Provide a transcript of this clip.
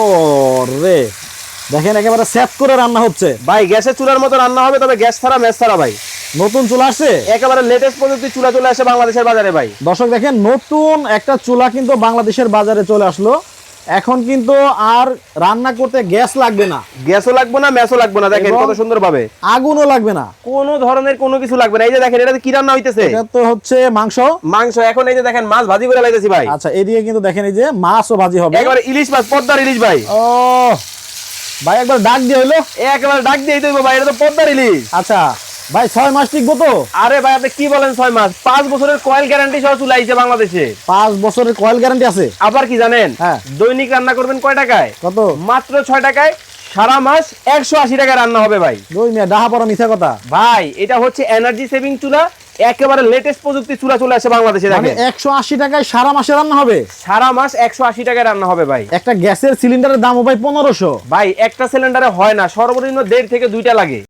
ও রে দেখেন একেবারে সেট করে রান্না হচ্ছে। ভাই গ্যাসের চুলার মতো রান্না হবে তবে গ্যাস ছাড়া ম্যাচ ছাড়া ভাই। নতুন চুলা আসছে? একেবারে লেটেস্ট প্রযুক্তি চুলা চলে আসে বাংলাদেশের বাজারে ভাই। দর্শক দেখেন নতুন একটা চুলা কিন্তু বাংলাদেশের বাজারে চলে আসলো। এখন কিন্তু আর রান্না করতে গ্যাস লাগবে না। গ্যাসও লাগবে না ম্যাচও লাগবে না। দেখেন কত সুন্দর ভাবে আগুনও লাগবে না। কোনো ধরনের কোনো কিছু লাগবে না। এই যে দেখেন এটাতে কি রান্না হইতেছে? এটা তো হচ্ছে মাংস। মাংস এখন এই যে দেখেন মাছ ভাজি করে লাইতেছি ভাই। আচ্ছা এদিকে কিন্তু দেখেন এই যে মাছও ভাজি হবে। একেবারে ইলিশ মাছ পদ্মার ইলিশ ভাই। ও ভাই একবার ডাক দিয়ে হইল। এ একেবারে ডাক দিয়ে দিতে ভাই এটা তো পদ্মার ইলিশ। আচ্ছা। ভাই ছয় মাস টিকবো তো। আরে ভাই আপনি কি বলেন ছয় মাস? পাঁচ বছরের কয়েল গ্যারান্টি সহ চলে আইছে বাংলাদেশে। পাঁচ বছরের কয়েল গ্যারান্টি আছে। আবার কি জানেন? হ্যাঁ। দৈনিক রান্না করবেন কয় টাকায়? কত? মাত্র ছয় টাকায় সারা মাস একশো আশি টাকায় রান্না হবে ভাই। দুই মিয়া ডাহা পড়া মিথ্যা কথা। ভাই এটা হচ্ছে এনার্জি সেভিং চুলা একেবারে লেটেস্ট প্রযুক্তি চুলা চলে আসে বাংলাদেশে মানে দেখেন। একশো আশি টাকায় সারা মাসে রান্না হবে? সারা মাস একশো আশি টাকায় রান্না হবে ভাই। একটা গ্যাসের সিলিন্ডারের দাম ভাই পনেরোশো। ভাই একটা সিলিন্ডারে হয় না সর্বনিম্ন দেড় থেকে দুইটা লাগে।